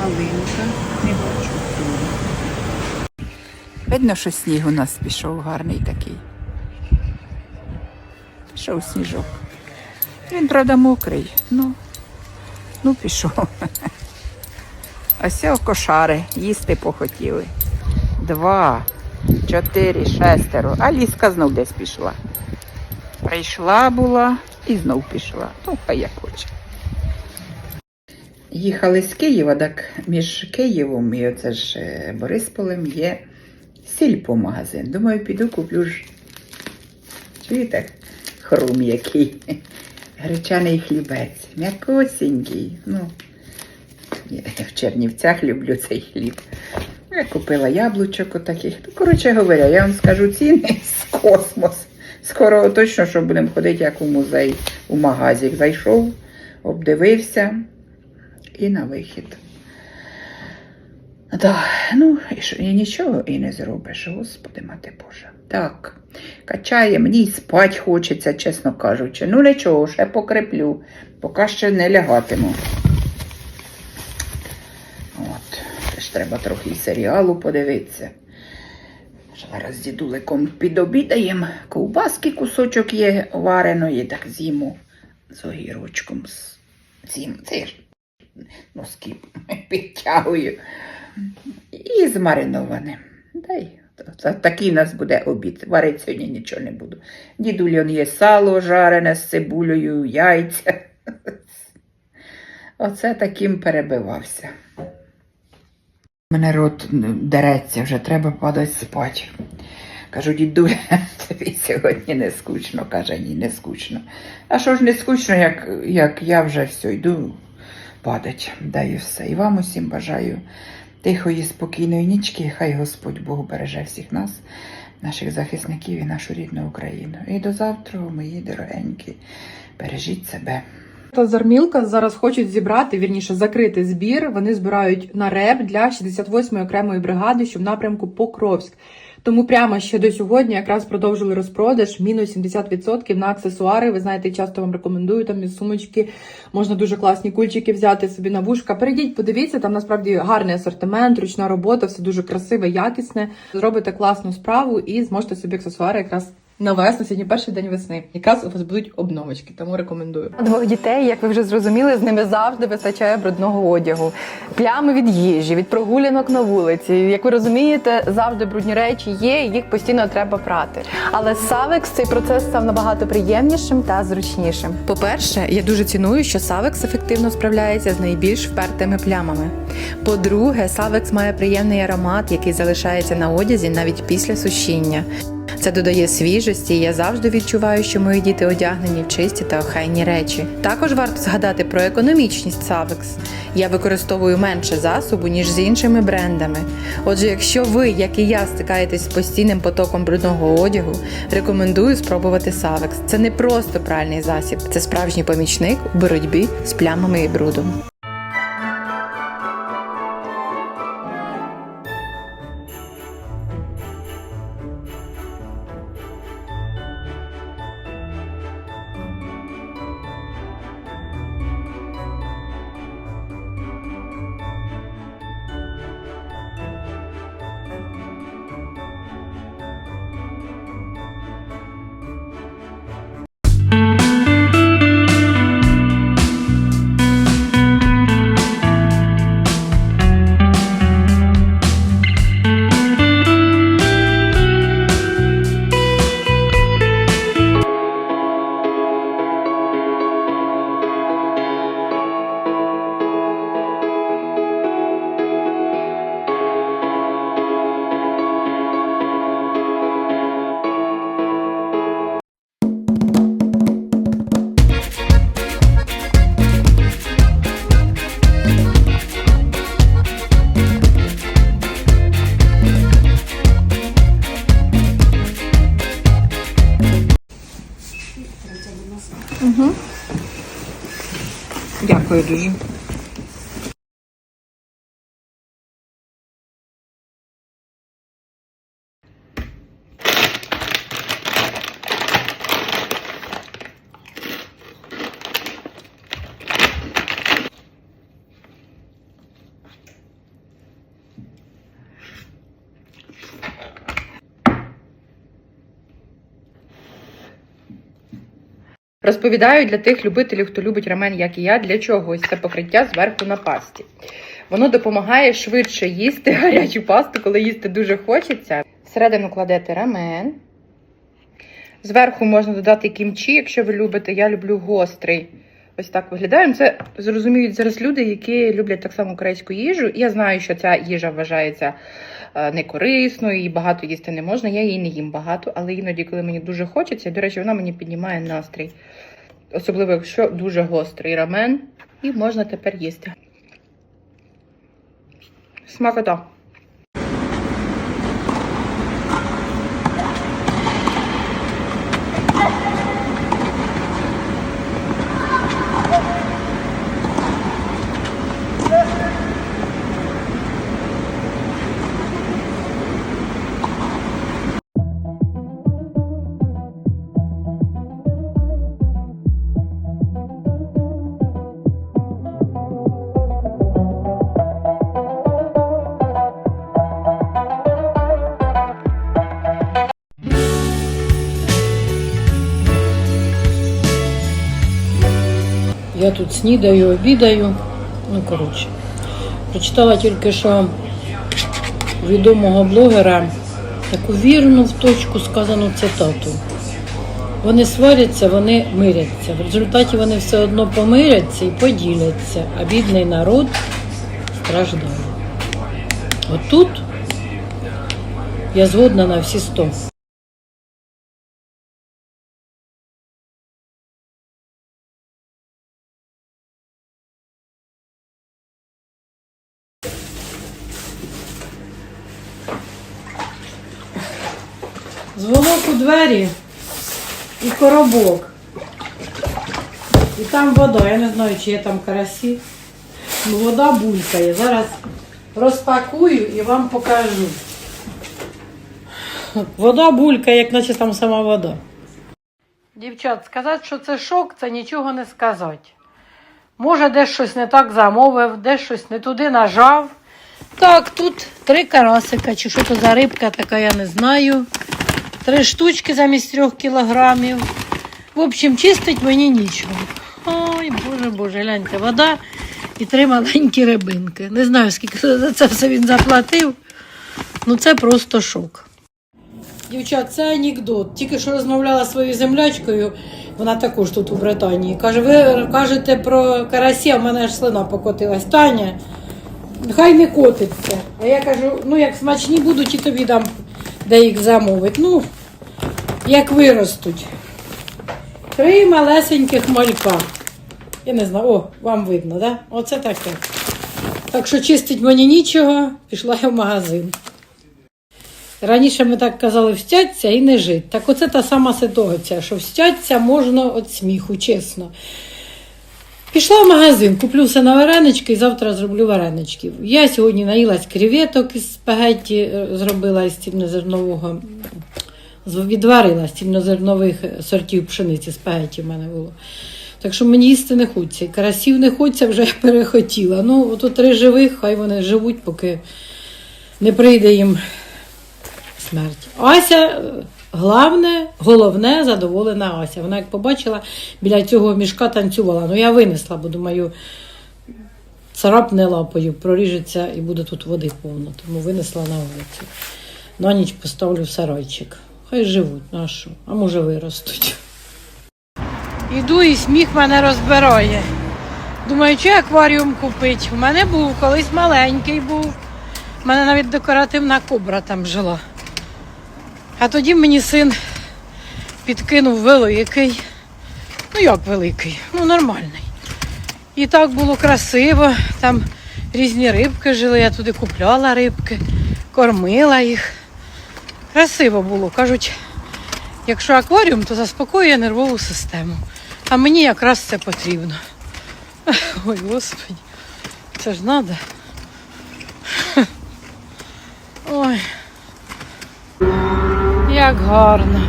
Малинка, не бачу хто. Видно, що сніг у нас пішов гарний такий. Пішов сніжок. Він, правда, мокрий, ну, ну пішов. Ось кошари їсти похотіли. Два, чотири, шестеро. А ліска знов десь пішла. Прийшла була і знов пішла. Ну, хай як хоче. Їхали з Києва, так між Києвом і оце ж е, Борисполем є сільпо-магазин. Думаю, піду куплю ж. Чуєте? Хрум який. Гречаний хлібець. М'якосінький. Ну, я в Чернівцях люблю цей хліб. Я купила яблучок отаких. Ну, коротше говоря, я вам скажу ціни з космос. Скоро точно, що будемо ходити, як у музей, у магазик. Зайшов, обдивився і на вихід. Так, ну, і, що, і нічого і не зробиш, господи, мати Боже. Так, качає, мені спать хочеться, чесно кажучи. Ну нічого, ще покреплю, поки ще не лягатиму. От, теж треба трохи серіалу подивитися. Зараз з дідуликом підобідаємо. Ковбаски кусочок є вареної, так з'їмо з огірочком. З цим. Це ж носки підтягую. І змариноване. Дай. Такий у нас буде обід. Варити сьогодні нічого не буду. Дідулі он є сало жарене з цибулею, яйця. Оце таким перебивався. У Мене рот дереться, вже треба падати спати. Кажу, дідуля, тобі сьогодні не скучно. Каже, ні, не скучно. А що ж не скучно, як, як я вже все йду падать. Да і все. І вам усім бажаю тихої, спокійної нічки. Хай Господь Бог береже всіх нас, наших захисників і нашу рідну Україну. І до завтра, мої дорогенькі, бережіть себе. Та Зармілка зараз хочуть зібрати, вірніше закрити збір. Вони збирають на РЕБ для 68-ї окремої бригади, що в напрямку Покровськ. Тому прямо ще до сьогодні якраз продовжили розпродаж мінус 70% на аксесуари. Ви знаєте, часто вам рекомендую там із сумочки. Можна дуже класні кульчики взяти собі на вушка. Перейдіть, подивіться, там насправді гарний асортимент, ручна робота, все дуже красиве, якісне. Зробите класну справу і зможете собі аксесуари якраз на весну, сьогодні перший день весни. Якраз у вас будуть обновочки, тому рекомендую. Двох дітей, як ви вже зрозуміли, з ними завжди вистачає брудного одягу, плями від їжі, від прогулянок на вулиці. Як ви розумієте, завжди брудні речі є, і їх постійно треба прати. Але з Savex цей процес став набагато приємнішим та зручнішим. По-перше, я дуже ціную, що Savex ефективно справляється з найбільш впертими плямами. По-друге, Savex має приємний аромат, який залишається на одязі навіть після сушіння. Це додає свіжості, і я завжди відчуваю, що мої діти одягнені в чисті та охайні речі. Також варто згадати про економічність Savex. Я використовую менше засобу, ніж з іншими брендами. Отже, якщо ви, як і я, стикаєтесь з постійним потоком брудного одягу, рекомендую спробувати Savex. Це не просто пральний засіб, це справжній помічник у боротьбі з плямами і брудом. Дякую дуже. Розповідаю для тих любителів, хто любить рамен, як і я, для чого ось це покриття зверху на пасті. Воно допомагає швидше їсти гарячу пасту, коли їсти дуже хочеться. Всередину кладете рамен. Зверху можна додати кімчі, якщо ви любите. Я люблю гострий. Ось так виглядає. Ну, Це зрозуміють зараз люди, які люблять так само корейську їжу. І я знаю, що ця їжа вважається е, некорисною, і багато їсти не можна. Я її не їм багато, але іноді, коли мені дуже хочеться, до речі, вона мені піднімає настрій. Особливо, якщо дуже гострий рамен, і можна тепер їсти. Смакота. Тут снідаю, обідаю. Ну, коротше. Прочитала тільки що відомого блогера таку вірну в точку сказану цитату. Вони сваряться, вони миряться. В результаті вони все одно помиряться і поділяться, а бідний народ страждає. Отут я згодна на всі сто. Зволок у двері і коробок. І там вода. Я не знаю, чи є там карасі. Ну, вода булькає. Зараз розпакую і вам покажу. Вода булькає, як наче там сама вода. Дівчат, сказати, що це шок, це нічого не сказати. Може, десь щось не так замовив, десь щось не туди нажав. Так, тут три карасика, чи що то за рибка така, я не знаю. Три штучки замість трьох кілограмів. В общем, чистить мені нічого. Ой, боже, боже, гляньте, вода і три маленькі рибинки. Не знаю, скільки за це все він заплатив. Ну це просто шок. Дівчат, це анекдот. Тільки що розмовляла своєю землячкою, вона також тут у Британії. Каже, ви кажете про карасі, а в мене аж слина покотилась. Таня, хай не котиться. А я кажу, ну як смачні будуть, і тобі дам, де їх замовити. Ну, як виростуть. Три малесеньких малька. Я не знаю, о, вам видно, да? Оце таке. Так що чистить мені нічого, пішла я в магазин. Раніше ми так казали, встяться і не жити. Так оце та сама ситуація, що встяться можна від сміху, чесно. Пішла в магазин, куплю все на варенички і завтра зроблю вареничків. Я сьогодні наїлась креветок із спагетті, е, зробила із цільнозернового, відварила з цільнозернових сортів пшениці, спагетті в мене було. Так що мені їсти не хочеться. Карасів не хочеться, вже я перехотіла. Ну, ото три живих, хай вони живуть, поки не прийде їм смерть. Ася, е, главне, головне, задоволена Ася. Вона як побачила, біля цього мішка танцювала. Ну я винесла, бо думаю, царапне лапою, проріжеться і буде тут води повно. Тому винесла на вулицю. На ніч поставлю в сарайчик. Хай живуть, а що? А може виростуть. Іду і сміх мене розбирає. Думаю, чи акваріум купити. У мене був, колись маленький був. У мене навіть декоративна кобра там жила. А тоді мені син підкинув великий. Ну як великий? Ну нормальний. І так було красиво. Там різні рибки жили, я туди купляла рибки, кормила їх. Красиво було. Кажуть, якщо акваріум, то заспокоює нервову систему. А мені якраз це потрібно. Ой, господи, це ж треба. Ой. Як гарно.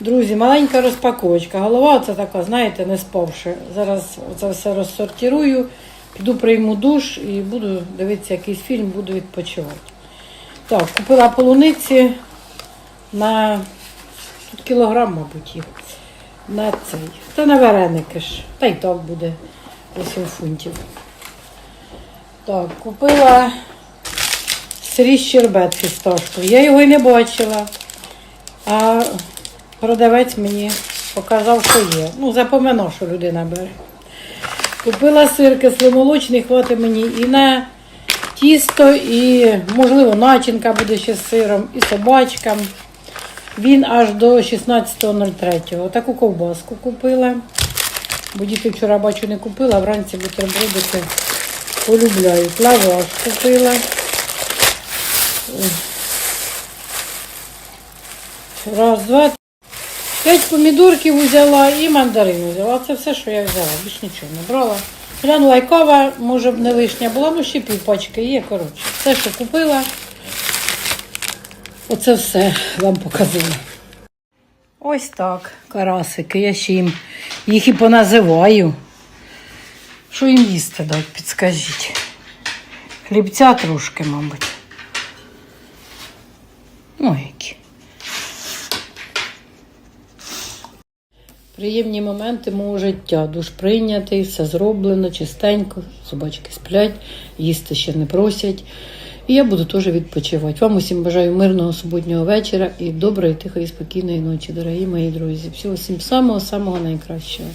Друзі, маленька розпаковочка. Голова оце така, знаєте, не спавши. Зараз це все розсортирую, піду прийму душ і буду дивитися якийсь фільм, буду відпочивати. Так, купила полуниці на тут кілограм, мабуть, їх. На цей. Та на вареники ж. Та й так буде 8 фунтів. Так, купила сирі щербет фісташковий. Я його й не бачила. А продавець мені показав, що є. Ну, запоминав, що людина бере. Купила сир кисломолочний, хватить мені і на тісто, і, можливо, начинка буде ще з сиром, і собачкам. Він аж до 16.03. Таку ковбаску купила. Бо діти вчора бачу не купила, а вранці бутербродики полюбляють. Лаваш купила. Раз, два. П'ять помідорків взяла і мандарин взяла. Це все, що я взяла. Більш нічого не брала. Глянула і кава, може б не лишня була, ну ще півпачки є. Коротше, все, що купила. Оце все вам показала. Ось так, карасики. Я ще їм їх і поназиваю. Що їм їсти дать, підскажіть. Хлібця трошки, мабуть. Ну, які. Приємні моменти мого життя. Душ прийнятий, все зроблено, чистенько, собачки сплять, їсти ще не просять. І я буду теж відпочивати. Вам усім бажаю мирного суботнього вечора і доброї, тихої, спокійної ночі, дорогі мої друзі. Всього всім самого-самого найкращого.